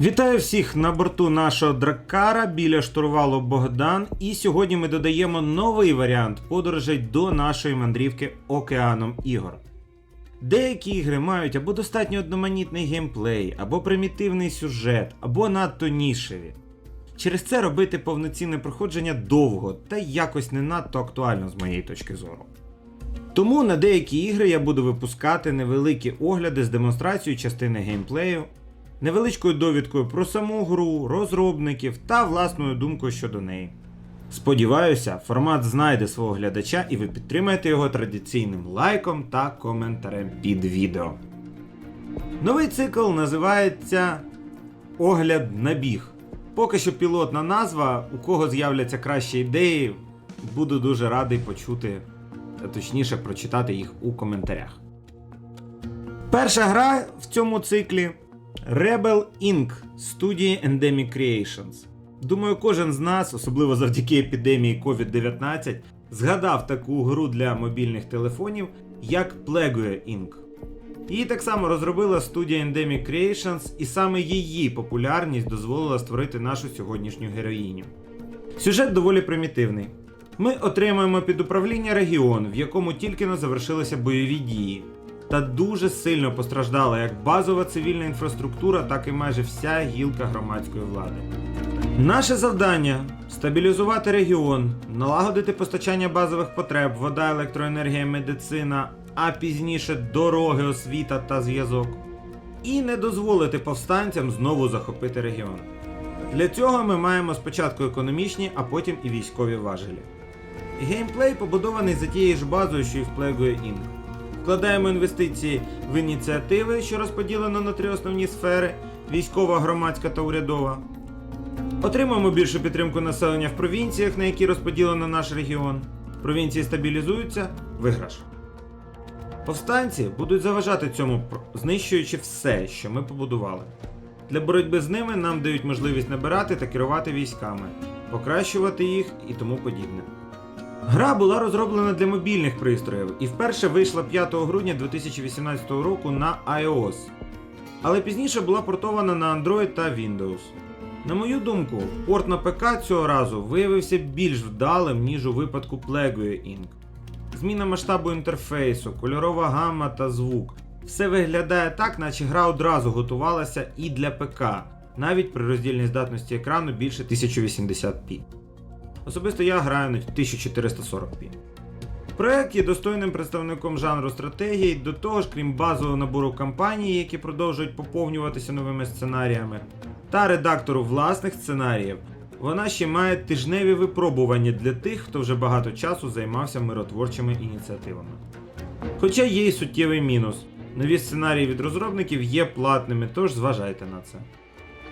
Вітаю всіх на борту нашого дракара біля штурвалу Богдан. І сьогодні ми додаємо новий варіант подорожей до нашої мандрівки океаном ігор. Деякі ігри мають або достатньо одноманітний геймплей, або примітивний сюжет, або надто нішеві. Через це робити повноцінне проходження довго та якось не надто актуально з моєї точки зору. Тому на деякі ігри я буду випускати невеликі огляди з демонстрацією частини геймплею, невеличкою довідкою про саму гру, розробників та власною думкою щодо неї. Сподіваюся, формат знайде свого глядача і ви підтримаєте його традиційним лайком та коментарем під відео. Новий цикл називається Огляд на біг. Поки що пілотна назва, у кого з'являться кращі ідеї, буду дуже радий почути, а точніше прочитати їх у коментарях. Перша гра в цьому циклі Rebel Inc. студії Endemic Creations. Думаю, кожен з нас, особливо завдяки епідемії COVID-19, згадав таку гру для мобільних телефонів, як Plague Inc. Її так само розробила студія Endemic Creations, і саме її популярність дозволила створити нашу сьогоднішню героїню. Сюжет доволі примітивний. Ми отримуємо під управління регіон, в якому тільки но завершилися бойові дії, та дуже сильно постраждала як базова цивільна інфраструктура, так і майже вся гілка громадської влади. Наше завдання стабілізувати регіон, налагодити постачання базових потреб, вода, електроенергія, медицина, а пізніше дороги, освіта та зв'язок. І не дозволити повстанцям знову захопити регіон. Для цього ми маємо спочатку економічні, а потім і військові важелі. Геймплей побудований за тією ж базою, що і в Plague Inc. Вкладаємо інвестиції в ініціативи, що розподілено на три основні сфери: військова, громадська та урядова. Отримуємо більшу підтримку населення в провінціях, на які розподілено наш регіон. Провінції стабілізуються, виграш. Повстанці будуть заважати цьому, знищуючи все, що ми побудували. Для боротьби з ними нам дають можливість набирати та керувати військами, покращувати їх і тому подібне. Гра була розроблена для мобільних пристроїв і вперше вийшла 5 грудня 2018 року на iOS, але пізніше була портована на Android та Windows. На мою думку, порт на ПК цього разу виявився більш вдалим, ніж у випадку Plague Inc. Зміна масштабу інтерфейсу, кольорова гамма та звук. Все виглядає так, наче гра одразу готувалася і для ПК, навіть при роздільній здатності екрану більше 1080p. Особисто я граю на 1440p. Проект є достойним представником жанру стратегії, до того ж, крім базового набору кампаній, які продовжують поповнюватися новими сценаріями, та редактору власних сценаріїв, вона ще має тижневі випробування для тих, хто вже багато часу займався миротворчими ініціативами. Хоча є й суттєвий мінус. Нові сценарії від розробників є платними, тож зважайте на це.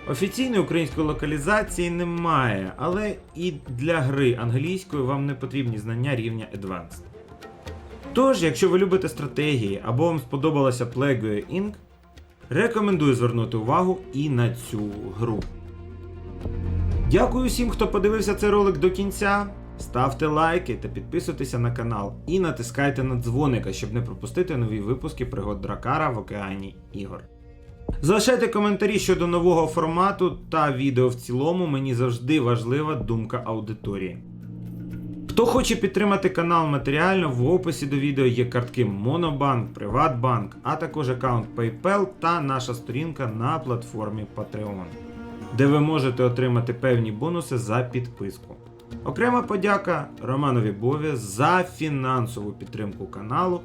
Офіційної української локалізації немає, але і для гри англійською вам не потрібні знання рівня Advanced. Тож, якщо ви любите стратегії або вам сподобалася Plague Inc., рекомендую звернути увагу і на цю гру. Дякую всім, хто подивився цей ролик до кінця. Ставте лайки та підписуйтеся на канал і натискайте на дзвоника, щоб не пропустити нові випуски пригод Дракара в океані ігор. Залишайте коментарі щодо нового формату та відео в цілому, мені завжди важлива думка аудиторії. Хто хоче підтримати канал матеріально, в описі до відео є картки Monobank, Приватбанк, а також аккаунт PayPal та наша сторінка на платформі Patreon, де ви можете отримати певні бонуси за підписку. Окрема подяка Романові Бові за фінансову підтримку каналу.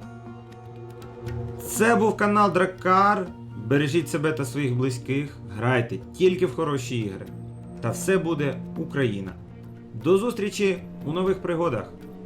Це був канал Дракар. Бережіть себе та своїх близьких, грайте тільки в хороші ігри. Та все буде Україна. До зустрічі у нових пригодах!